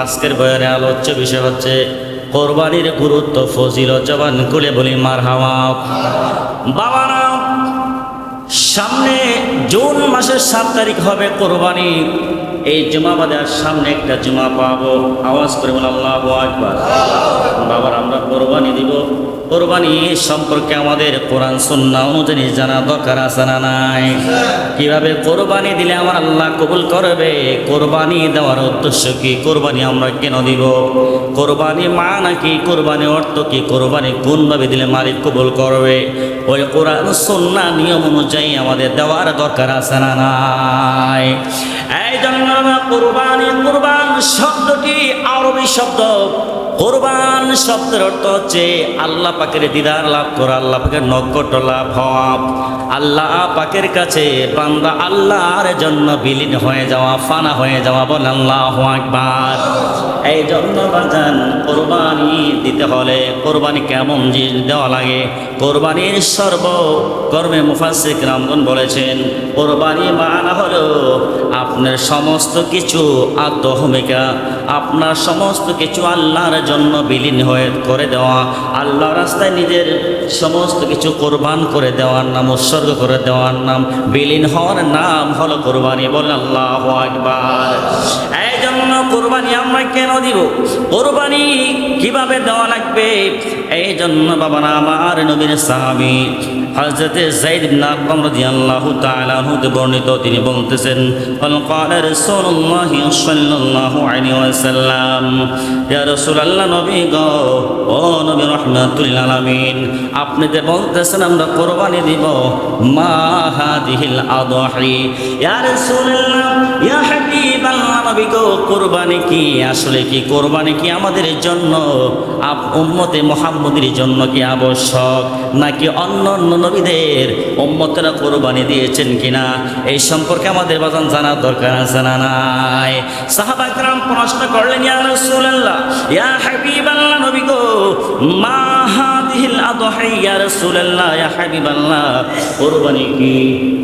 আজকের আলোচ্য বিষয় হচ্ছে, কোরবানির গুরুত্ব মার হাওয়া বাবা সামনে জুন মাসের সাত তারিখ হবে কোরবানি এই জমা বাদে আর সামনে একটা জুমা পাবো। আওয়াজ করে বলে আল্লাহ আকবার। বাবার, আমরা কোরবানি দিব। কোরবানি সম্পর্কে আমাদের কোরআন সুন্না অনুযায়ী জানা দরকার আছে না নাই? কীভাবে কোরবানি দিলে আমার আল্লাহ কবুল করবে? কোরবানি দেওয়ার উদ্দেশ্য কি? কোরবানি আমরা কেন দিব? কোরবানি মা নাকি কোরবানি অর্থ কি? কোরবানি কোনভাবে দিলে মালিক কবুল করবে? ওই কোরআন সুন্না নিয়ম অনুযায়ী আমাদের দেওয়ার দরকার আছে না নাই? কোরবানি কোরবান শব্দটি আরবি শব্দ। কোরবান শব্দের অর্থ হচ্ছে আল্লাহ পাকের দিদার লাভ করা, আল্লাহ পাকের নগট লাভ আল্লাহ পাকের কাছে বান্দা আল্লাহর জন্য বিলীন হয়ে যাওয়া, ফানা হয়ে যাওয়া বল আল্লাহ আকবার। এই জন্য বাজান কোরবানি দিতে হলে কোরবানি কেমন জিনিস দেওয়া লাগে? কোরবানির সর্ব কর্মে মুফাসিক রামগন বলেছেন, কোরবানি মানা হলো আপনার সমস্ত কিছু আত্মভূমিকা আপনার সমস্ত কিছু আল্লাহর জন্য বিলীন হয়ে করে দেওয়া, আল্লাহ রাস্তায় নিজের সমস্ত কিছু কোরবান করে দেওয়ার নাম, উৎসর্গ করে দেওয়ার নাম, বিলীন হওয়ার নাম হলো কোরবানি। বল আল্লাহ আকবার। এই জন্য কোরবানি আমরা কেন দিব কোরবানি কিভাবে দেওয়া লাগবে এই জন্য বাবা আমার নবীর সাহাবি হযরতে যায়েদ ইবনে আরকাম রাদিয়াল্লাহু তাআলা হতে বর্ণিত তিনি বলতেছেন قال قال رسول الله صلى الله عليه وسلم يا رسول الله নবী গো ও নবী রাহমাতুল আলামিন আপনি যে বলতেছেন আমরা কোরবানি দিব মা হাদিহিল আদহি ইয়া রাসূলুল্লাহ ইয়া কোরবানি কি? আসলে কি কোরবানি কি আমাদের জন্য? আপ উম্মতে মোহাম্মদের জন্য কি আবশ্যক? নাকি অন্য অন্য নবীদের উম্মতেরা কোরবানি দিয়েছেন কিনা? এই সম্পর্কে আমাদের বাজান জানার দরকার আছে না নাই? সাহাবাকরাম প্রশ্ন করলেন, ইয়া রাসূলুল্লাহ, ইয়া হাবিবাল্লাহ নবী গো, মা হাদিহিল আদহি ইয়া রাসূলুল্লাহ, ইয়া হাবিবাল্লাহ। কোরবানি কি?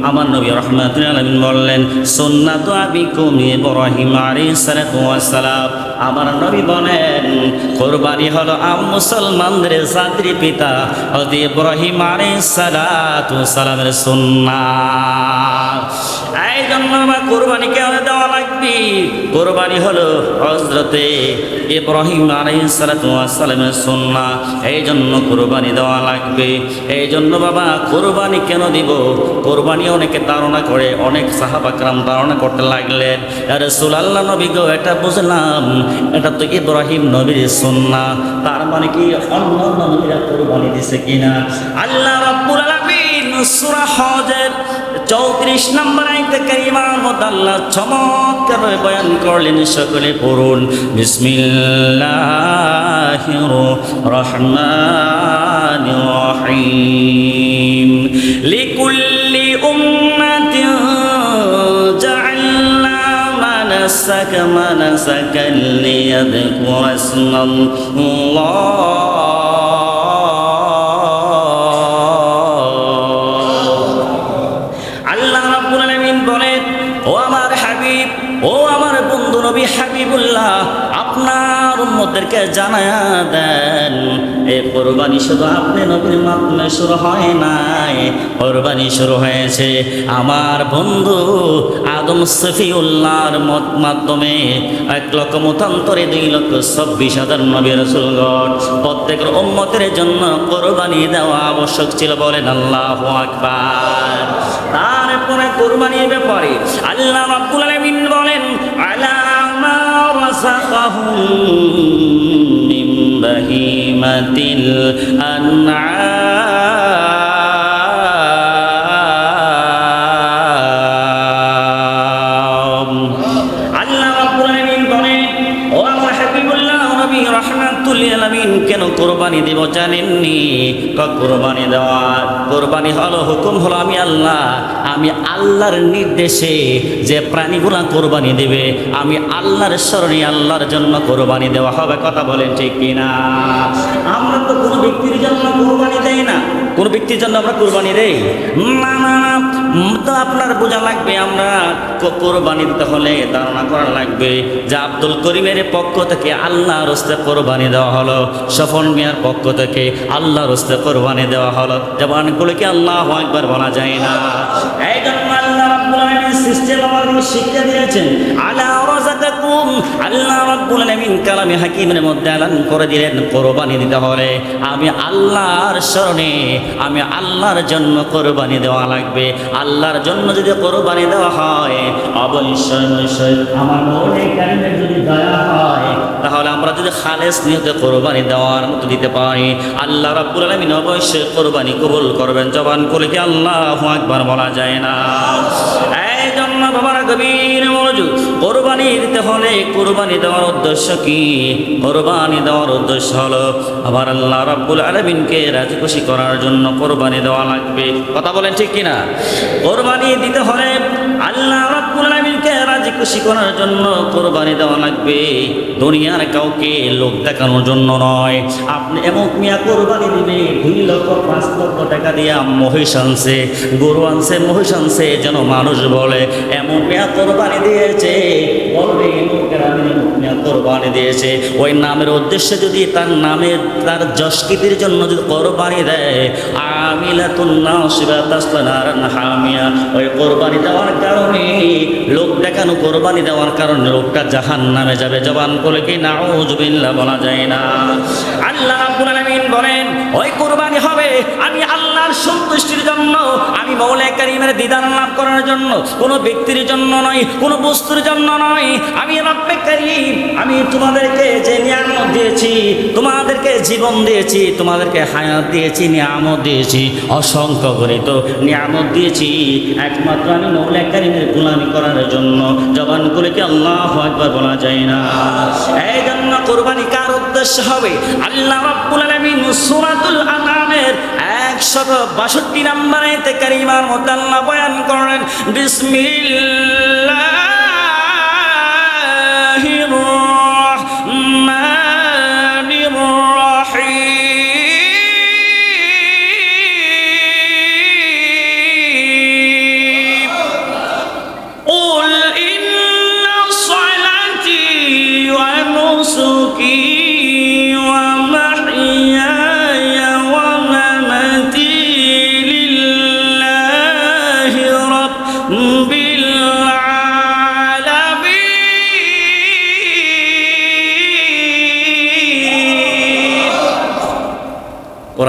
আমার নবী রাহমাতুল আলামিন বললেন, সুন্নাতু আবিকুম ইব্রাহিম আলাইহিস সালাতু ওয়াস সালাম। আমার নবী বলেন, কোরবানি হলো আম মুসলমানদের জাতির পিতা হযরত ইব্রাহিম আলাইহিস সালাতু সালামের সুন্নাহ এই জন্য আমার কোরবানি কেন দেওয়া লাগবে? কোরবানি হলো হজরতে ইব্রাহিম আলাইহিস সালাতু ওয়াস সালামের সুন্নাহ। এই জন্য কোরবানি দেওয়া লাগবে। এই জন্য বাবা, কোরবানি কেন দিব? কোরবানি অনেকে ধারণা করে, অনেক সাহাবাকরাম ধারণা করতে লাগলেন রসুল আল্লাহ নবী গো, এটা বুঝলাম, এটা তো ইব্রাহিম নবীর সুন্নাহ। তার মানে কি অন্য নবীরা কোরবানি দিছে কিনা? আল্লাহ রাব্বুল আলামিন সূরা হজের চৌত্রিশ নম্বর আইতে কারিমার মধ্যে আল্লাহ চমৎকার বয়ান করলেন, সকলে পড়ুন। বিসমিল্লাহির রহমানির রহিম। লিকুল্লি উম্মাতিন জাআলনা মানাসাক মানাসাকান লিয়াযকুরা ইসমাল্লাহ। উম্মতদেরকে জানায়া দেন এই কোরবানি শুধু আপনি নবীর মাধ্যমে শুরু হয় নাই। কোরবানি শুরু হয়েছে আমার বন্ধু আদম সফিউল্লাহর মাধ্যমে। এক লক্ষ মতান্তরে দুই লক্ষ চব্বিশ হাজার নবী রসুলগণ প্রত্যেকের উম্মতের জন্য কোরবানি দেওয়া আবশ্যক ছিল বলেন আল্লাহ আকবার। তারপরে কোরবানির ব্যাপারে আল্লাহ আলামিন বলেন আলামা রাযাকাহুম মিন বাহিমাতিল আনআম আল্লাহ রাব্বুল আলামিন বলেন, ও আমার হাবিবুল্লাহ, নবী আলামিন, কেন কোরবানি দেব জানেননি? কোরবানি দেওয়া কোরবানি হলো হুকুম হলো আমি আল্লাহ আমি আল্লাহর নির্দেশে যে প্রাণীগুলা কোরবানি দেবে আমি আল্লাহর স্মরণে আল্লাহর জন্য কোরবানি দেওয়া হবে কথা বলেন ঠিক কিনা? আমরা তো কোনো ব্যক্তির জন্য কোরবানি দেই না। কোন ব্যক্তির জন্য আমরা কোরবানি দেই? না না না, তো আপনার বোঝা লাগবে আমরা কোরবানি দিতে হলে ধারণা করা লাগবে যে আব্দুল করিমের পক্ষ থেকে আল্লাহ রস্তে কোরবানি দেওয়া হলো সফল মিয়ার পক্ষ থেকে আল্লাহ রস্তে কোরবানি দেওয়া হলো। জবানগুলোকে আল্লাহ একবার বলা যায় না। এই জন্য আল্লাহ রাব্বুল আলামিন সিস্টেম আমাদের শিক্ষা দিয়েছেন, আলা আল্লাহ রাব্বুল আলামিন কালামে হাকিমের মধ্যে এলান করে দিলেন দিতে হলে আমি আল্লাহর স্মরণে আমি আল্লাহর জন্য দেওয়া লাগবে। আল্লাহর জন্য যদি কোরবানি দেওয়া হয়, অবশ্যই অবশ্যই আমার মনে যদি দয়া হয়, তাহলে আমরা যদি খালেস নিয়তে কোরবানি দেওয়ার মতো দিতে পারি। আল্লাহ রাব্বুল আলামিন অবশ্যই কোরবানি কবুল করবেন। জবান করে কি আল্লাহ একবার বলা যায় না? জন্য বাবার গভীর মনোযোগ। কোরবানি দিতে হলে কোরবানি দেওয়ার উদ্দেশ্য কি? কোরবানি দেওয়ার উদ্দেশ্য হলো আবার আল্লাহ রাব্বুল আলমিনকে রাজি করার জন্য কোরবানি দেওয়া লাগবে। কথা বলেন ঠিক কিনা? কোরবানি দিতে হলে আল্লাহ রাব্বুল আলমিনকে খুশি করার জন্য কোরবানি দেওয়া লাগবে। দুনিয়ার কাউকে লোক দেখানোর জন্য নয়। আপনি এমন মিয়া কোরবানি দিবে, দুই লক্ষ পাঁচ লক্ষ টাকা দিয়ে মহিষ আনছে, গরু আনছে, মহিষ আনছে, যেন মানুষ বলে, এমন মিয়া কোরবানি দিয়েছে, বলবে কোরবানি দিয়েছে। ওই নামের উদ্দেশ্যে যদি তার নামের তার যশকৃতির জন্য যদি কোরবানি দেয় হামিয়া। ওই কোরবানি দেওয়ার কারণে লোক দেখানো কোরবানি দেওয়ার কারণে লোকটা জাহান নামে যাবে। জবান করে কি নাউজুবিল্লাহ বলা যায় না? আল্লাহ বলেন, ওই কোরবানি হবে, আমি আল্লাহর সন্তুষ্টির জন্য, আমি মৌলা কারিমের দিদার লাভ করার জন্য, কোনো ব্যক্তির জন্য নয়, কোনো বস্তুর জন্য নয়। আমি কারিম, আমি তোমাদেরকে যে নিয়ামত দিয়েছি, তোমাদেরকে জীবন দিয়েছি, তোমাদেরকে হায়াত দিয়েছি, নিয়ামত দিয়েছি, অসংখ্য গণিত নিয়ামত দিয়েছি। একমাত্র আমি মৌলা কারিমের গুলামি করার জন্য। জবানগুলিকে আল্লাহ একবার বলা যায় না। এই জন্য কোরবানি কার উদ্দেশ্য হবে? আল্লাহ রাব্বুল আলামিন সূরাতুল আনআমের 162 নম্বর কারিমার মধ্যে বয়ান করেন বিসমিল্লাহির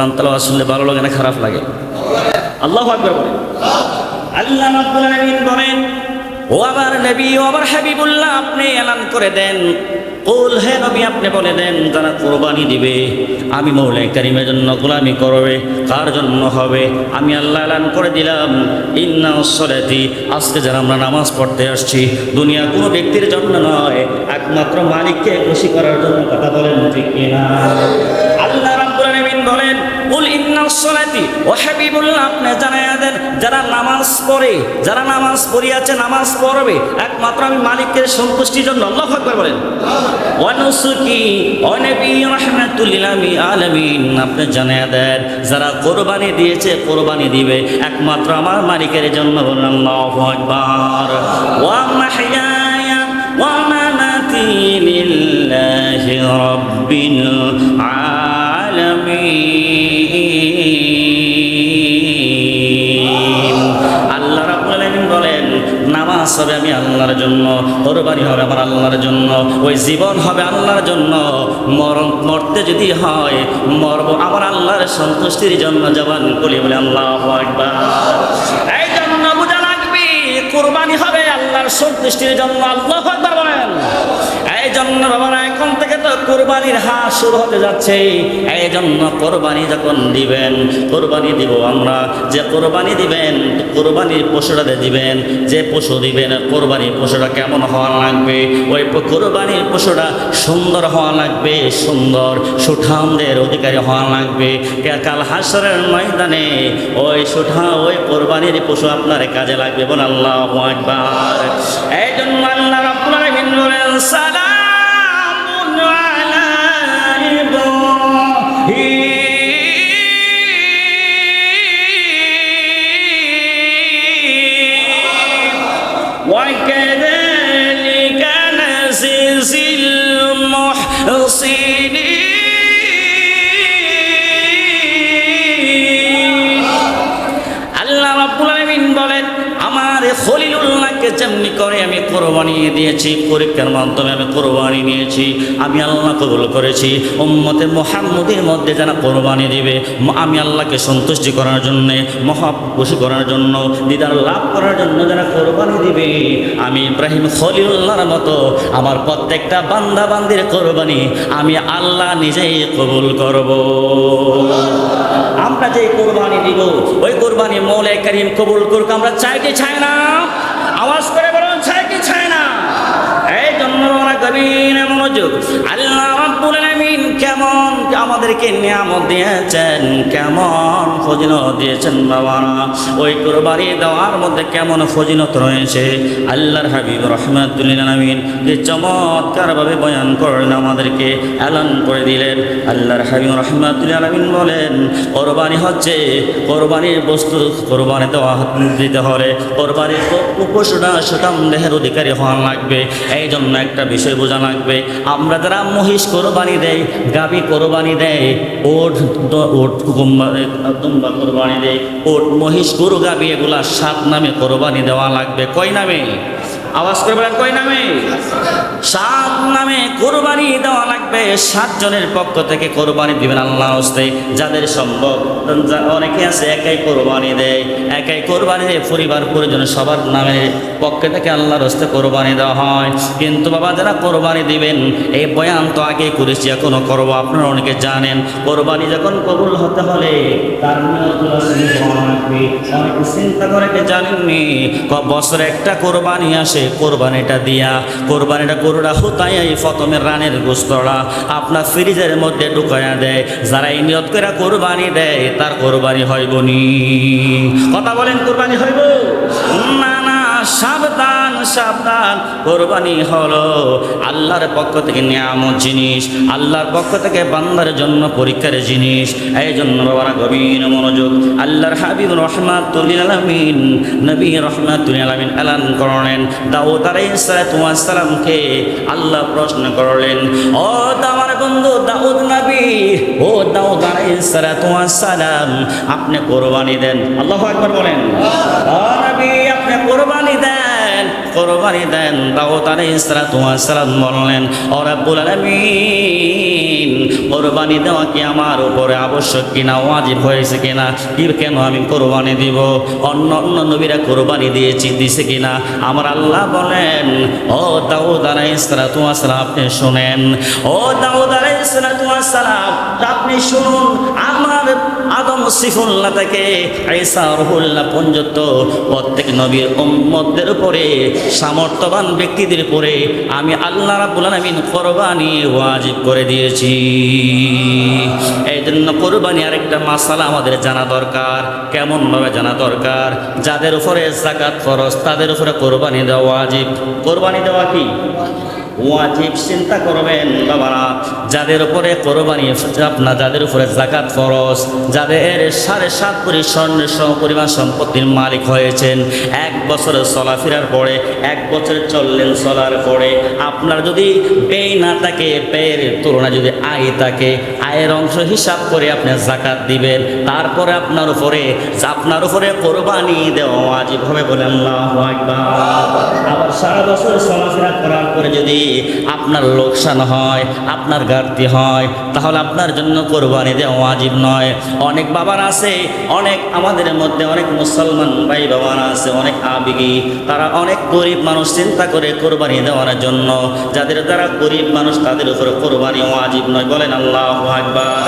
কোরআন তালাওয়াত শুনলে ভালো লাগে না খারাপ লাগে? আল্লাহু আকবার বলে। আল্লাহ রাব্বুল আলামিন বলেন, ও আমার নবী, ও আমার হাবিবুল্লাহ, আপনি এলান করে দেন। কুল, হে নবী, আপনি বলে দেন, যারা কোরবানি দিবে, আমি মৌলাই কারিমের জন্য গোলামি করবে। কার জন্য হবে? আমি আল্লাহ এলান করে দিলাম। ইন্না সলাতি, আজকে যারা আমরা নামাজ পড়তে আসছি, দুনিয়া কোনো ব্যক্তির জন্য নয়, একমাত্র মালিককে খুশি করার জন্য কথা বলেন ঠিক কিনা? সালাতি। ও হাবিবুল্লাহ, আপনি জানায়া দেন, যারা নামাজ পড়ে, যারা নামাজ পড়িয়াছে, নামাজ পড়বে, একমাত্র আমি মালিকের সন্তুষ্টির জন্য আল্লাহু আকবার বলেন। ওয়া নুসুকি, ও নবী রাহমাতুল লিল আলামিন, আপনি জানায়া দেন, যারা কোরবানি দিয়েছে, কোরবানি দিবে, একমাত্র আমার মালিকের জন্য বলেন আল্লাহু আকবার। ওয়া মাহইয়ায়া ওয়া মামাতি লিল্লাহি রাব্বিল আল্লাহ রাব্বুল আলামিন বলেন, নামাজ হবে আমি আল্লাহর জন্য, কোরবানি হবে আমার আল্লাহর জন্য, ওই জীবন হবে আল্লাহর জন্য। মরণ, মরতে যদি হয়, মরব আমার আল্লাহর সন্তুষ্টির জন্য, জবান করি বলে আল্লাহ একবার কোরবানি হবে আল্লাহর সন্তুষ্টির জন্য, আল্লাহ একবার বলেন। এই জন্য বাবারা, এখন কোরবানির হাট শুরু হতে যাচ্ছে। এই জন্য কোরবানি যখন দিবেন, কোরবানি দিব আমরা। যে কোরবানি দিবেন, কোরবানির পশুটা দিবেন। যে পশু দিবেন, কোরবানির পশুটা কেমন হওয়া লাগবে? ওই কোরবানির পশুটা সুন্দর হওয়া লাগবে, সুন্দর সুঠামদের অধিকারী হওয়া লাগবে। কাল হাসরের ময়দানে ওই সুঠা, ওই কোরবানির পশু আপনার কাজে লাগবে বল আল্লাহ আকবার। এই জন্য আল্লাহ আলামিন বলেন সালামুন যেমনি করে আমি কোরবানি দিয়েছি, পরীক্ষার মাধ্যমে আমি কোরবানি নিয়েছি, আমি আল্লাহ কবুল করেছি। উম্মতে মুহাম্মদের মধ্যে যারা কোরবানি দিবে আমি আল্লাহকে সন্তুষ্টি করার জন্য মহা খুশি করার জন্য, দিদার লাভ করার জন্য যারা কোরবানি দিবে, আমি ইব্রাহিম খলিলুল্লাহর মতো আমার প্রত্যেকটা বান্দা বান্দির কোরবানি আমি আল্লাহ নিজেই কবুল করব। আমরা যে কোরবানি দিব, ওই কোরবানি মৌলে করিম কবুল করুক, আমরা চাই কি চাই না। আওয়াজ করে বলুন ছায় কি ছায় না? এই জন্য গভীর মনোযোগ। আল্লাহ কেমন আমাদেরকে নিয়ামত দিয়েছেন? কেমন ফজিলত দিয়েছেন বাবারা? ওই কোরবানি দেওয়ার মধ্যে কেমন ফজিলত রয়েছে? আল্লাহর হাবিব রহমাতুল্লিল আলামিন যে চমৎকারভাবে বয়ান করলেন আমাদেরকে, এলান করে দিলেন। আল্লাহর হাবিব রহমাতুল্লিল আলামিন বলেন, কোরবানি হচ্ছে কোরবানির বস্তু, কোরবানি দেওয়া দিতে হলে কোরবানির পশুটা সুঠাম দেহের অধিকারী হওয়া লাগবে। এই জন্য একটা বিষয় বোঝা লাগবে, আমরা যারা মহিষ কোরবানি দেয় গাবি কোরবানি দেয় ওট ওট দুম্বা কোরবানি দেয় ওট মহিষ, গরু, গাবি, এগুলা সাত নামে কোরবানি দেওয়া লাগবে। কয় নামে? আওয়াজ করে বলেন কয় নামে? সাত নামে কোরবানি দেওয়া লাগবে। সাতজনের পক্ষ থেকে কোরবানি দিবেন আল্লাহ হস্তে। যাদের সম্ভব অনেকে আছে, একাই কোরবানি দেয়। একাই কোরবানি দেয়, পরিবার, পরিজন সবার নামে পক্ষে থেকে আল্লাহর হস্তে কোরবানি দেওয়া হয়। কিন্তু বাবা, যারা কোরবানি দিবেন, এই বয়ান তো আগে করেছি, এখনও করব। আপনারা অনেকে জানেন, কোরবানি যখন কবুল হতে হলে তার। অনেকে চিন্তা করে জানেননি? বছরে একটা কোরবানি আসে কোরবানিটা দিয়া, কোরবানিটা গরুরা হুতাই ফতমের রানের গোস্তরা আপনার ফ্রিজের মধ্যে ঢুকাইয়া দেয়, যারা এই নিয়ত করে কোরবানি দেয়, তার কোরবানি হইব নি কথা বলেন, কোরবানি হইব? না? সাবধান সাবধান। কোরবানি হলো আল্লাহর পক্ষ থেকে নিয়ামত জিনিস, আল্লাহর পক্ষ থেকে বান্দার জন্য পরীক্ষার জিনিস। এই জন্য বাবারা গভীর মনোযোগ, আল্লাহর হাবিব রহমাতুল্লিল আলমিন, নবী রহমাতুল আলমিন এলান করলেন। দাউদ আলাইসালামকে আল্লাহ প্রশ্ন করলেন, ও দামার বন্ধু দাউদ নবী, ও দাউদ আলাইসালাম আপনি কোরবানি দেন। আল্লাহ একবার বলেন। নবী কোরবানি দেন দাউদ আলাইসালাম বললেন, ও রাব্বুল আলামিন, কোরবানি দেওয়া কি আমার উপরে আবশ্যক কিনা, ওয়াজিব হয়েছে কিনা? কি কেন আমি কোরবানি দিব? অন্য অন্য নবীরা কোরবানি দিয়েছি, দিছে কিনা? আমার আল্লাহ বলেন, ও দাউদ আলাইসালাম আপনি শুনেন। ও দাউদ আলাইসালাম আপনি শুনুন আদম সিফুল্লাহ থেকে আইসা রহুল্লাহ পর্যন্ত প্রত্যেক নবীর উম্মতদের উপরে, সামর্থ্যবান ব্যক্তিদের উপরে আমি আল্লাহ রাব্বুল আলামিন কোরবানি ওয়াজিব করে দিয়েছি। এই জন্য কোরবানি আরেকটা মাসালা আমাদের জানা দরকার, কেমনভাবে জানা দরকার? যাদের উপরে জাকাত ফরজ, তাদের উপরে কোরবানি দেওয়া ওয়াজিব। কোরবানি দেওয়া কি? ওয়াজিব চিন্তা করবেন বাবারা, যাদের উপরে কোরবানি আপনার যাদের উপরে জাকাত ফরজ, যাদের সাড়ে সাত পরি স্বর্ণের সম পরিমাণ সম্পত্তির মালিক হয়েছেন, এক বছরের চলাফেরার পরে, এক বছর চললেন চলার পরে, আপনার যদি ব্যয় না থাকে, ব্যয়ের তুলনায় যদি আয় থাকে, আয়ের অংশ হিসাব করে আপনি জাকাত দিবেন, তারপরে আপনার উপরে আপনার উপরে কোরবানি দেওয়া ওয়াজিব হবে বলে আল্লাহু আবার সারা বছর চলাফেরা করার পরে যদি আপনার লোকসান হয়, আপনার ঘাটতি হয়, তাহলে আপনার জন্য কোরবানি দেওয়া ওয়াজিব নয়। অনেক বাবার আছে, অনেক আমাদের মধ্যে অনেক মুসলমান ভাই বাবার আছে, অনেক আবেগী। তারা অনেক গরিব মানুষ চিন্তা করে কোরবানি দেওয়ার জন্য। যাদের দ্বারা গরিব মানুষ তাদের উপরে কোরবানি ওয়াজিব নয়, বলেন আল্লাহ আকবার।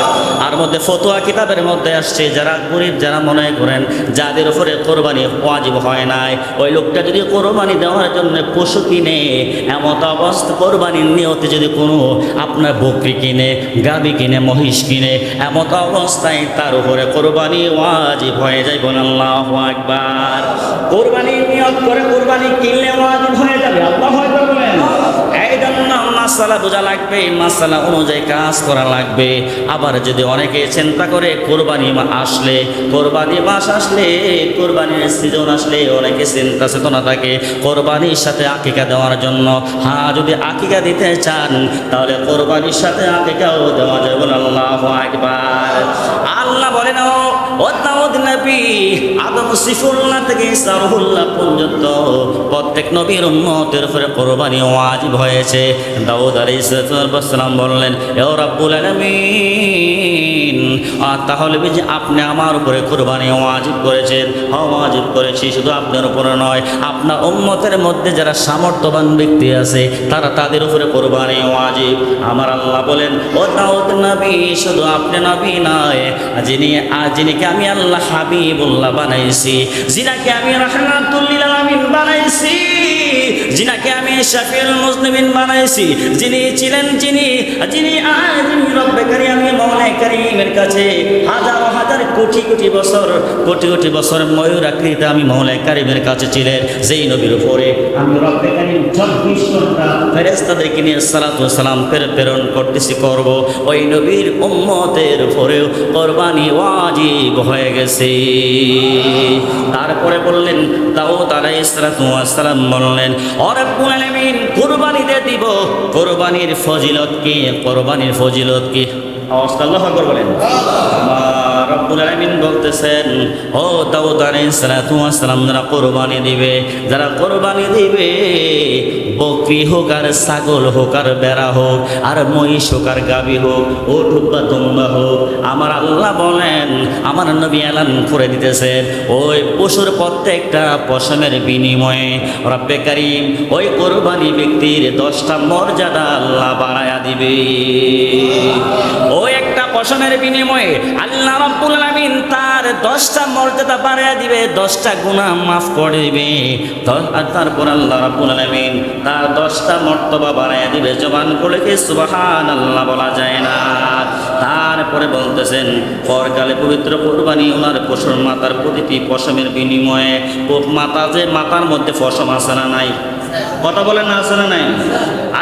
আর মধ্যে ফতোয়া কিতাবের মধ্যে আসছে, যারা গরিব, যারা মনে করেন যাদের উপরে কোরবানি ওয়াজিব হয় নাই, ওই লোকটা যদি কোরবানি দেওয়ার জন্য পশু কিনে, এমত অবস্থা কোরবানির নিয়তে যদি কোনো আপনার বকরি কিনে, গাবি কিনে, মহিষ কিনে, এমত অবস্থায় তার উপরে কোরবানি ওয়াজি হয়ে যায় বলেন আল্লাহ একবার কোরবানি নিয়ত করে কোরবানি কিনলে ওয়াজি হয়ে যাবে, আল্লাহ আকবার বলেন। মাসালা বোঝা লাগবে, মাসালা অনুযায়ী কাজ করা লাগবে। আবার যদি অনেকে চিন্তা করে, কোরবানি আসলে, কোরবানি মাস আসলে, কোরবানির সিজন আসলে, অনেকে চিন্তা চেতনা থাকে, কোরবানির সাথে আকিকা দেওয়ার জন্য। হ্যাঁ যদি আকিকা দিতে চান, তাহলে কোরবানির সাথে আকিকাও দেওয়া যাবে আল্লাহ একবার আল্লাহ বলেন আদম থেকে প্রত্যেক নবীর উম্মতের উপরে কোরবানি ওয়াজিব হয়েছে। দাউদ তাহলে আপনি আমার উপরে কোরবানি ওয়াজিব করেছেন? হ্যাঁ ওয়াজিব করেছি, শুধু আপনার উপরে নয়, আপনার উম্মতের মধ্যে যারা সামর্থ্যবান ব্যক্তি আছে, তারা তাদের উপরে কোরবানি ওয়াজিব। আমার আল্লাহ বলেন, ও দাউদ নবী, শুধু আপনি নবী নয়, যিনি যিনিকে আমি আল্লাহ হাবিবুল্লাহ বানাইছি জিনাকে আমি রহমাতুল্লিল আলামিন বানাইছি। যিনাকে আমি শাফিউল মুজনিমিন বানাইছি। যিনি ছিলেন যিনি যিনি আজ রব্বে কারিম, আমি মৌলাই কারিমের কাছে হাজার হাজার কোটি কোটি বছর, কোটি কোটি বছর ময়ূর আকৃতি আমি মৌলাই কারিমের কাছে ছিলেন, যেই নবীর উপরে আমি রব্বে কারিম চব্বিশ ঘণ্টা ফেরেস্তাদেরকে নিয়ে সালাতু সালাম প্রেরণ করতেছি, করব। ওই নবীর উম্মতের উপরেও কোরবানি ওয়াজিব হয়ে গেছে। তারপরে বললেন তাও দাউদ আলাইহিস সালাম বললেন অরব্বুল আলামিন কুরবানিতে দিব। কোরবানির ফজিলত কি? কোরবানির ফজিলত কি? অবস্থা আল্লাহ আকবার বলেন। আমার রব্বুল আলামিন বলতেছেন, ও দাউদ আলাইহিস সালাম, যারা কোরবানি দিবে, যারা কোরবানি দিবে, বকরি হোক আর ছাগল হোক আর বেড়া হোক, আর মহিষ হোক আর গাবি হোক ওট হোক বা দুম্বা হোক, আমার আল্লাহ বলেন, আমার নবী এলান করে দিতেছেন, ওই পশুর প্রত্যেকটা পশমের বিনিময়ে, রব্বে কারিম, ওই কোরবানি ব্যক্তির দশটা মর্যাদা আল্লাহ বাড়ায়া দিবে। ওই পশমের বিনিময়ে আল্লাহ রব্বুল আলামিন তার দশটা মর্যাদা বাড়ায়া দিবে, দশটা গুনাহ মাফ করে দিবে। আর তারপর আল্লাহ রব্বুল আলামিন তার দশটা মর্তবা বাড়ায়া দিবে। জবান করে কি সুবহান আল্লাহ বলা যায় না। তারপরে বলতেছেন, পরকালে পবিত্র কোরবানি ওনার পশুর মাতার প্রতিটি পশমের বিনিময়ে মাতা যে মাতার মধ্যে পশম আছে না নাই? কথা বলেন না, আছে না নাই?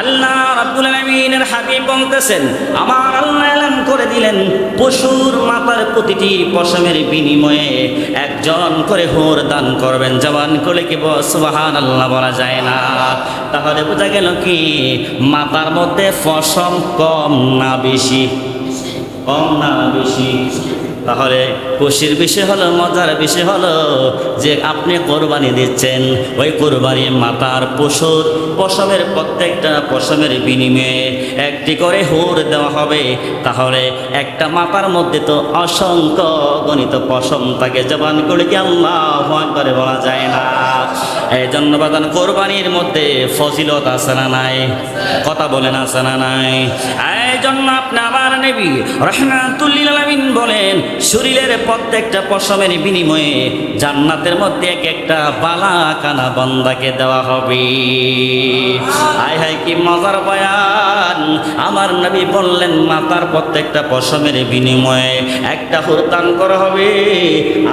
আল্লাহ রাব্বুল আলামিনের হাবিব বলতেছেন, আমার আল্লাহ এলান করে দিলেন পশুর মাতার প্রতিটি পশমের বিনিময়ে একজন করে হোর দান করবেন। জবান করে কি সুবাহান আল্লাহ বলা যায় না। তাহলে বোঝা গেল কি? মাতার মধ্যে পশম কম না বেশি? কম না বেশি? তাহলে খুশির বিষয় হলো, মজার বিষয় হলো যে আপনি কোরবানি দিচ্ছেন। ওই কোরবানি মাতার পশুর পশমের প্রত্যেকটা পশমের বিনিময়ে একটি করে হুর দেওয়া হবে। তাহলে একটা মাতার মধ্যে তো অসংখ্য গণিত পশম তাকে জবান করে কি আল্লাহ করে বলা যায় না? এই জন্য বাদান, কোরবানির মধ্যে ফজিলত আছে না নাই? কথা বলেন আছে না নাই? জন্য আপনি আমার নেবী রহমাতুল্লিল বলেন, শরীরের প্রত্যেকটা পশমের বিনিময়ে জান্নাতের মধ্যে এক একটা বালা কানা বান্দাকে দেওয়া হবে। হায় হায়, কি মজার বয়ান। আমার নবী বললেন মাতার প্রত্যেকটা পশমের বিনিময়ে একটা হুরদান করা হবে।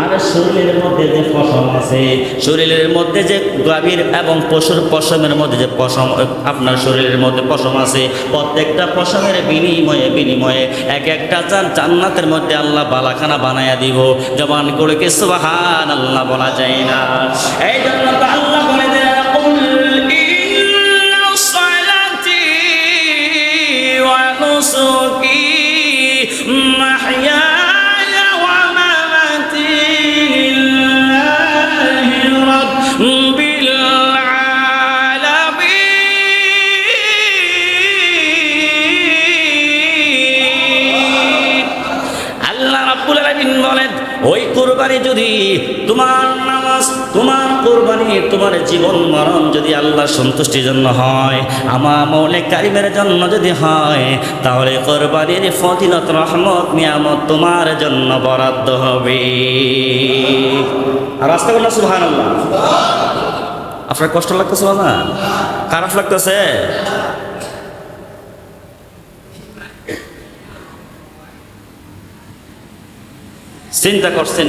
আর শরীরের মধ্যে যে পশম আছে, শরীরের মধ্যে যে গাভীর এবং পশুর পশমের মধ্যে যে পশম, আপনার শরীরের মধ্যে পশম আছে, প্রত্যেকটা পশমের বিনিময়ে বিনিময়ে বিনিময়ে এক একটা চান জান্নাতের মধ্যে আল্লাহ বালাখানা বানাইয়া দিব। জবান করে কে সুবাহান আল্লাহ বলা যায় না? এই জন্য আল্লাহ বলে দেয়, "কুল কোরবানি যদি তোমার নামাজ, তোমার কোরবানি, তোমার জীবন মরণ যদি আল্লাহ সন্তুষ্টির জন্য হয়, আমার মৌলে কারিমের জন্য যদি হয়, তাহলে কোরবানির ফজিলত, রহমত, নিয়ামত তোমার জন্য বরাদ্দ হবে। রাস্তা করলাম সুহান আপনার কষ্ট লাগতেছে না খারাপ লাগতেছে? চিন্তা করছেন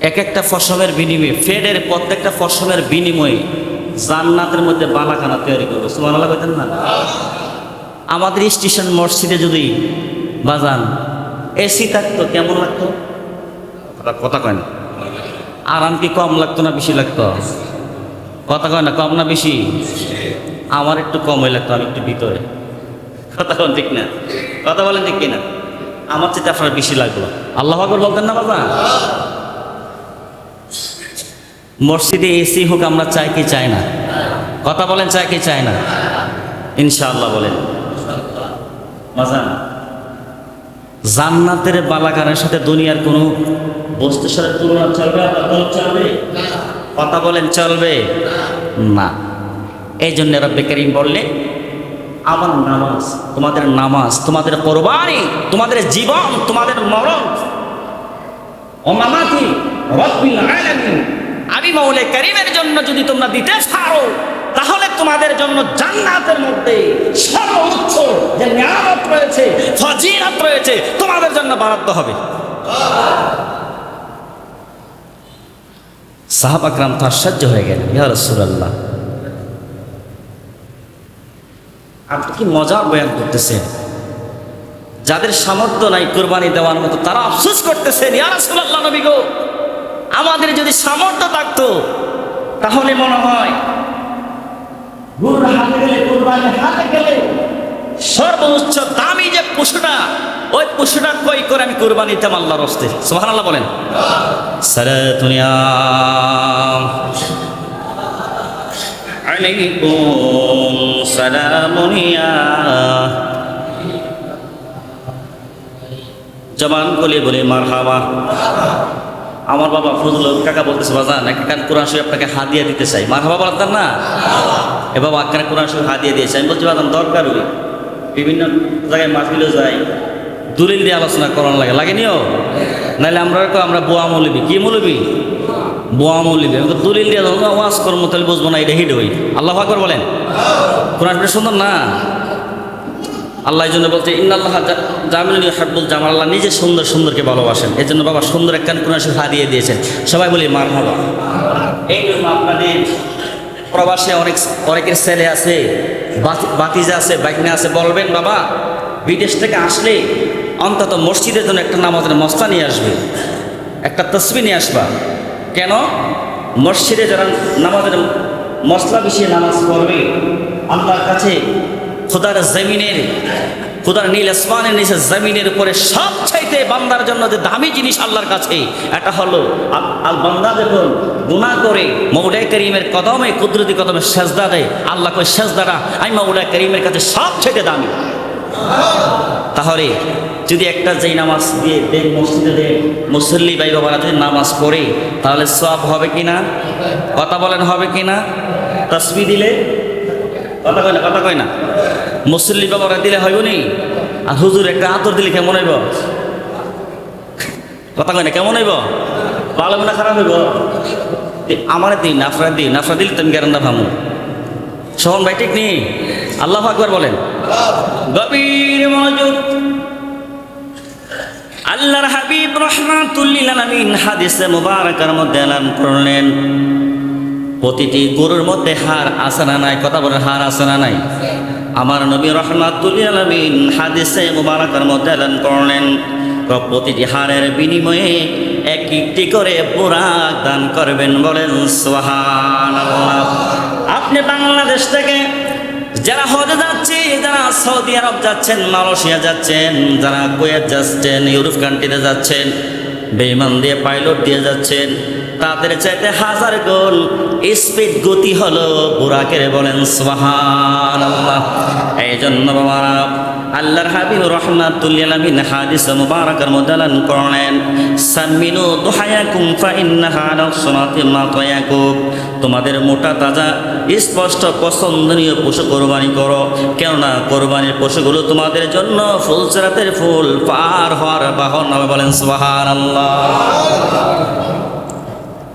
এক একটা ফসলের বিনিময়ে ফেডের প্রত্যেকটা ফসলের বিনিময়ে জান্নাতের মধ্যে বালাখানা তৈরি করব। সুমানাল্লাহ কইতেন না? আমাদের স্টেশন মসজিদে যদি বাজান এসি থাকতো কেমন লাগতো? কথা- কথা কয় না। আরাম কি কম লাগতো না বেশি লাগতো? কথা কয় না কম না বেশি? আমার একটু কমই লাগতো আমি একটু ভিতরে। কথা বলেন ঠিক না? কথা বলেন ঠিক কিনা? আমার চেয়ে আপনার বেশি লাগল। আল্লাহ আকবর বলতেন না বাবা? মসজিদে এসি হোক আমরা চাই কি চাই না। কথা বলেন চাই কি চাই না? ইনশাআল্লাহ বলেন। জান্নাতের বালাকারের সাথে দুনিয়ার কোনো বস্তুর সাথে তুলনা চলবে চলবে? কথা বলেন চলবে? না। এই জন্য রব্বে করিম বললে আমার নামাজ, তোমাদের নামাজ, তোমাদের কোরবানি, তোমাদের জীবন, তোমাদের মরণ। ও মামাতি, রব্বিল আলামিন। আমি মৌলে করিমের জন্য যদি তোমরা দিতে পারো, তাহলে তোমাদের জন্য জান্নাতের মধ্যে সর্বোচ্চ যে নিয়ামত রয়েছে, ফজিলত রয়েছে, তোমাদের জন্য বরাদ্দ হবে। সাহাব আকরাম তো আশ্চর্য হয়ে গেলেন, ইয়া রাসূলুল্লাহ। আপনি কি মজা বয়ান করতেছেন? যাদের সামর্থ্য নাই কোরবানি দেওয়ার মতো, তারা আফসোস করতেছেন, ইয়া রাসূলুল্লাহ নবী গো, আমাদের যদি সামর্থ্য থাকতো, তাহলে মনে হয় সর্বোচ্চ দামি যে পশুটা, ওই পশুটা কই করে আমি কোরবানি দিতাম আল্লাহর হস্তে? সুবহানাল্লাহ বলেন। সালাতুনিয়া আলাইকুম সালামুনিয়া জবান বলে বলে মার হাওয়া আমার বাবা ফজল কাকা বলতেছে, বাজান, একটা কান কোরআন শরীফ আপনাকে হাদিয়া দিতে চাই। মার হাওয়া বলতেন না? এ বাবা একখানে কোরআন শরীফ হাদিয়া দিয়েছে আমি বলছি, বাজান, দরকার ওই। বিভিন্ন জায়গায় মাহফিলে যাই। দলিল দিয়ে আলোচনা করানো লাগে। লাগেনিও নাহলে আমরা আমরা বোয়া মৌলবি। কি মৌলবি? বোয়া মৌলবি আমি তো দলিল দিয়ে যখন ওয়াজ তাহলে বুঝব না, এটা হিড হই। আল্লাহ আকবর বলেন। কোরআন সুন্দর না? আল্লাহ এই জন্য বলছে, ইন্নাল্লাহ জামিল হাব্বুল জামাল। আল্লাহ নিজে সুন্দর সুন্দরকে ভালোবাসেন। এই জন্য বাবা সুন্দর একখান কোরআন শরীফ হারিয়ে দিয়েছেন। সবাই বলি মার হাবা এই আপনাদের প্রবাসে অনেক, অনেকের ছেলে আছে, বাতি- বাতিজা আছে, বাইকনে আছে। বলবেন, বাবা, বিদেশ থেকে আসলে অন্তত মসজিদের জন্য একটা নামাজের মস্তা নিয়ে আসবে, একটা তসবি নিয়ে আসবা। কেন? মসজিদে যারা নামাজের মশলা বিষয়ে নামাজ পড়বে, আল্লাহর কাছে খোদার জমিনের, খোদার নীল আসমানের নিচে জমিনের উপরে সবচাইতে বান্দার জন্য যে দামি জিনিস আল্লাহর কাছে, এটা হলো আল- বান্দা যখন গুনাহ করে মৌলাই করিমের কদমে, কুদরতি কদমে সেজদা দেয়, আল্লাহ কই সেজদাটা আমি মৌলাই করিমের কাছে সবচাইতে দামি। তাহলে যদি একটা যেই নামাজ দিয়ে দেন মসজিদে দেন, মুসল্লি ভাই বাবারা যদি নামাজ পড়ে, তাহলে সব হবে কি না কথা বলেন হবে কি না তসবি দিলে? কথা কয় না, কথা কয় না। মুসল্লি বাবারা দিলে হইব নি? আর হুজুর একটা আতর দিলে কেমন হইব? কথা কয় না, কেমন হইব? ভালো না খারাপ হইব? আমার দিন, আপনার দিন, আপনার দিলে তুমি গ্যারান্ডা ভামু সোহন ভাই, ঠিক নেই? আল্লাহ আকবর বলেন। গভীর মনোযোগ। আল্লাহর হাবিব রহমাতুল্লিল আলামিন হাদিসে মুবারাকার মধ্যে এলান করলেন। প্রতিটি গরুর মধ্যে হার আছে না নাই? কথা বলেন হার আছে না নাই? আমার নবী রহমাতুল্লিল আলামিন হাদিসে মুবারাকার মধ্যে এলান করলেন। প্রতিটি হারের বিনিময়ে এক একটি করে বোরাক দান করবেন বলেন, সুবহানাল্লাহ। আপনি বাংলাদেশ থেকে যারা হজে যাচ্ছে, যারা সৌদি আরব যাচ্ছেন, মালয়েশিয়া যাচ্ছেন, যারা কুয়েত যাচ্ছেন, ইউরোপ কান্ট্রিতে যাচ্ছেন, বেইমান দিয়ে পাইলট দিয়ে যাচ্ছেন তাদের চাইতে হাজার গুণ স্পিড গতি হলো বুরাকের বলেন, সুবহানাল্লাহ। এই জন্য বাবারা, আল্লাহর হাবিব রহমাতুল্লিল আমিন হাদিস মুবারাকার মুদালান করলেন সামিনু দুহায়াকুম ফা ইন্নাহা আলা সুনাতি মাতায়াকুম তোমাদের মোটা তাজা স্পষ্ট পছন্দনীয় পশু কোরবানি করো, কেননা কোরবানির পশুগুলো তোমাদের জন্য ফুলসরাতের ফুল পার হওয়ার বাহন বলেন, সুবহানাল্লাহ।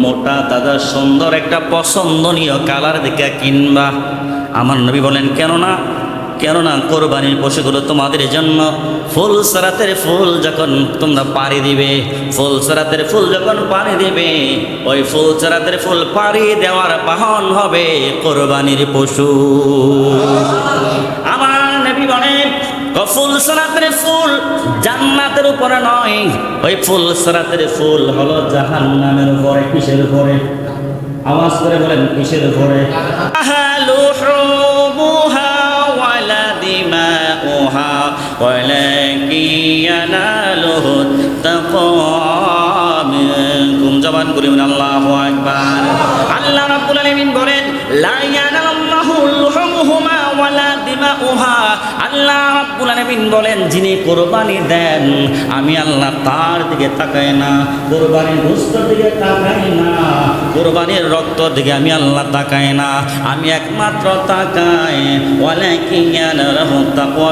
মোটা তাজা সুন্দর একটা পছন্দনীয় কালার দিকে কিনবা। আমার নবী বলেন কেন কেননা কেননা কোরবানির পশুগুলো তোমাদের জন্য ফুল সরাতের ফুল যখন তোমরা পাড়ি দিবে, ফুল সরাতের ফুল যখন পাড়ি দিবে, ওই ফুল সরাতের ফুল পাড়ি দেওয়ার বাহন হবে কোরবানির পশু। আমার নবী বলেন ফুল সরাতের ফুল জান্নাতের উপরে নয় ওই ফুল সারাতের ফুল হলো জাহান নামের উপরে, কিসের উপরে? আওয়াজ করে বলেন, কিসের উপরে? জবান করিবেন, আল্লাহ আকবার। আল্লাহ রাব্বুল আলামিন বলেন লাইয়া দিমাউহা আল্লাহ রাব্বুল আলামিন বলেন, যিনি কোরবানি দেন, আমি আল্লাহ তার দিকে তাকাই না, কোরবানির গোস্তের দিকে তাকাই না, কোরবানির রক্ত দিকে আমি আল্লাহ তাকাই না, আমি একমাত্র তাকাই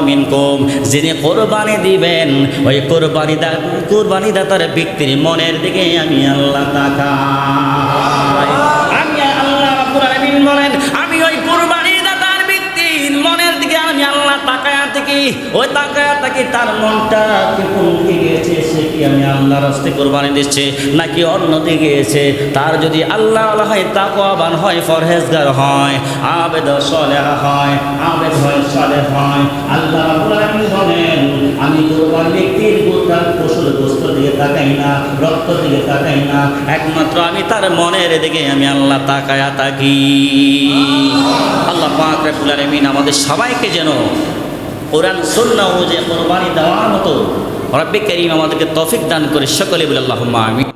মিনকুম, যিনি কোরবানি দিবেন, ওই কোরবানি দা কোরবানি দাতার ব্যক্তির মনের দিকে আমি আল্লাহ তাকাই। ওই তাকায়া থাকি তার মনটা গিয়েছে, সে কি আমি আল্লাহর রাস্তে কোরবানি দিচ্ছে, নাকি অন্য দিকে গিয়েছে? তার যদি আল্লাহ হয়, তাকওয়াবান হয় ফরহেজগার হয়, আবেদ সলেহ হয়, আবেদ হয় হয়, আল্লাহ বলেন, আমি কোরবান ব্যক্তির গোস্ত তাকাই না, রক্ত দিকে তাকাই না, একমাত্র আমি তার মনের দিকে আমি আল্লাহ তাকায়া তাকি আল্লাহ পাক আমাদের সবাইকে যেন কোরআন, সুন্নাহ যে কোরবানি দেওয়ার মতো। রব্বে করিম আমাদেরকে তফিক দান করে, সকলে বলে আল্লাহ আমিন।